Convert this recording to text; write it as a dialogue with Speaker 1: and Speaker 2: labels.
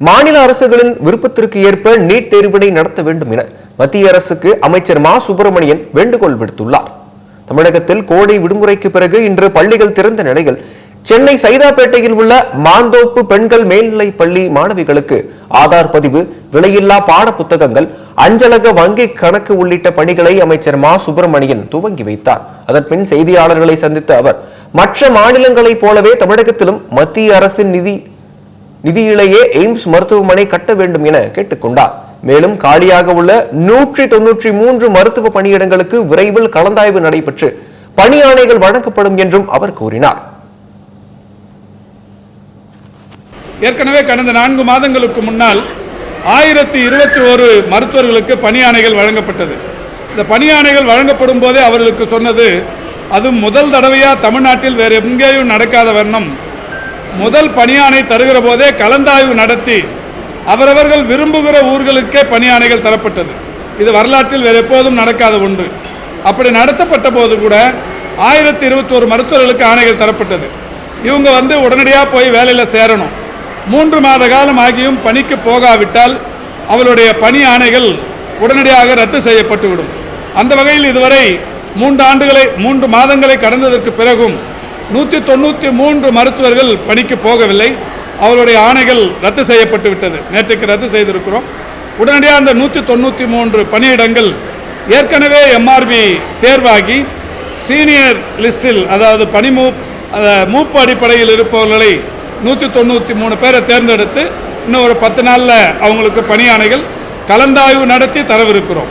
Speaker 1: மாநில அரசுகளின் விருப்பத்திற்கு ஏற்ப நீட் தேர்வினை நடத்த வேண்டும் என மத்திய அரசுக்கு அமைச்சர் மா. சுப்பிரமணியன் வேண்டுகோள் விடுத்துள்ளார். தமிழகத்தில் கோடை விடுமுறைக்கு பிறகு இன்று பள்ளிகள் திறந்த நிலையில் சென்னை சைதாப்பேட்டையில் உள்ள மாந்தோப்பு பெண்கள் மேல்நிலை பள்ளி மாணவிகளுக்கு ஆதார் பதிவு விலையில்லா பாட புத்தகங்கள் அஞ்சலக வங்கி கணக்கு உள்ளிட்ட பணிகளை அமைச்சர் மா. சுப்பிரமணியன் துவங்கி வைத்தார். அதன் பின் செய்தியாளர்களை சந்தித்த அவர் மற்ற மாநிலங்களைப் போலவே தமிழகத்திலும் மத்திய அரசின் நிதி நிதியிலேயே எய்ம்ஸ் மருத்துவமனை கட்ட வேண்டும் என கேட்டுக்கொண்டார். மேலும் காலியாக உள்ள நூற்றி தொன்னூற்றி மூன்று மருத்துவ பணியிடங்களுக்கு விரைவில் கலந்தாய்வு நடைபெற்று பணி ஆணைகள் வழங்கப்படும் என்றும் அவர் கூறினார்.
Speaker 2: ஏற்கனவே கடந்த நான்கு மாதங்களுக்கு முன்னால் ஆயிரத்தி இருபத்தி ஒரு மருத்துவர்களுக்கு பணியாணைகள் வழங்கப்பட்டது. இந்த பணியாணைகள் வழங்கப்படும் போதே அவர்களுக்கு சொன்னது அது முதல் தடவையாக தமிழ்நாட்டில் வேறு எங்கேயும் நடக்காத வண்ணம் முதல் பணியாணை தருகிற போதே கலந்தாய்வு நடத்தி அவரவர்கள் விரும்புகிற ஊர்களுக்கே பணியாணைகள் தரப்பட்டது. இது வரலாற்றில் வேறு எப்போதும் நடக்காத ஒன்று. அப்படி நடத்தப்பட்ட போது கூட ஆயிரத்தி இருபத்தோரு மருத்துவர்களுக்கு ஆணைகள் தரப்பட்டது. இவங்க வந்து உடனடியாக போய் வேலையில் சேரணும். மூன்று மாத காலம் ஆகியும் பணிக்கு போகாவிட்டால் அவளுடைய பணி ஆணைகள் உடனடியாக ரத்து செய்யப்பட்டுவிடும். அந்த வகையில் இதுவரை மூன்று ஆண்டுகளை மூன்று மாதங்களை கடந்ததற்கு பிறகும் நூற்றி தொண்ணூற்றி மூன்று மருத்துவர்கள் பணிக்கு போகவில்லை. அவருடைய ஆணைகள் ரத்து செய்யப்பட்டு விட்டது. நேற்றுக்கு ரத்து செய்திருக்கிறோம். உடனடியாக அந்த நூற்றி தொண்ணூற்றி மூன்று பணியிடங்கள் ஏற்கனவே எம்ஆர்பி தேர்வாகி சீனியர் லிஸ்டில் அதாவது பணி மூ மூப்பு அடிப்படையில் இருப்பவர்களை நூற்றி தொண்ணூற்றி மூணு பேரை தேர்ந்தெடுத்து இன்னும் ஒரு பத்து நாளில் அவங்களுக்கு பணியானைகள் கலந்தாய்வு நடத்தி தரவிருக்கிறோம்.